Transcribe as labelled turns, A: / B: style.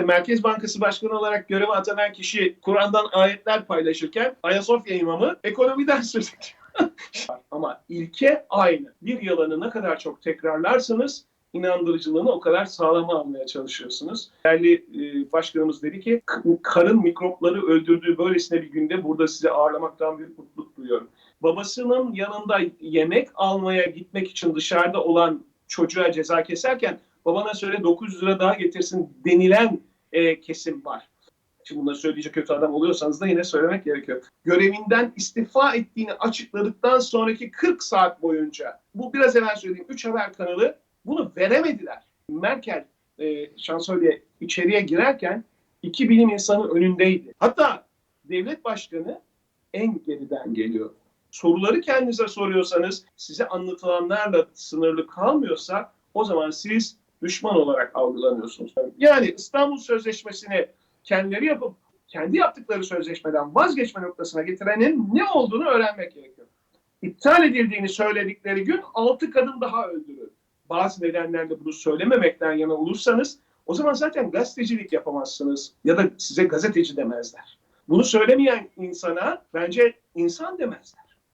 A: Merkez Bankası Başkanı olarak göreve atanan kişi Kur'an'dan ayetler paylaşırken Ayasofya imamı ekonomiden söz ediyor. Ama ilke aynı. Bir yalanı ne kadar çok tekrarlarsanız inandırıcılığını o kadar sağlam almaya çalışıyorsunuz. Değerli e, başkanımız dedi ki "K- karın mikropları öldürdüğü böylesine bir günde burada sizi ağırlamaktan büyük mutluluk duyuyorum. Babasının yanında yemek almaya gitmek için dışarıda olan çocuğa ceza keserken babana söyle 900 lira daha getirsin denilen e, kesim var. Şimdi bunları söyleyecek kötü adam oluyorsanız da yine söylemek gerekiyor. Görevinden istifa ettiğini açıkladıktan sonraki 40 saat boyunca bu biraz evvel söylediğim 3 haber kanalı bunu veremediler. Merkel e, şansölye içeriye girerken iki bilim insanı önündeydi. Hatta devlet başkanı en geriden geliyor. Soruları kendinize soruyorsanız size anlatılanlarla sınırlı kalmıyorsa o zaman siz düşman olarak algılanıyorsunuz. Yani İstanbul Sözleşmesi'ni kendileri yapıp kendi yaptıkları sözleşmeden vazgeçme noktasına getirenin ne olduğunu öğrenmek gerekiyor. İptal edildiğini söyledikleri gün altı kadın daha öldürür. Bazı nedenlerle bunu söylememekten yana olursanız o zaman zaten gazetecilik yapamazsınız ya da size gazeteci demezler. Bunu söylemeyen insana bence insan demezler.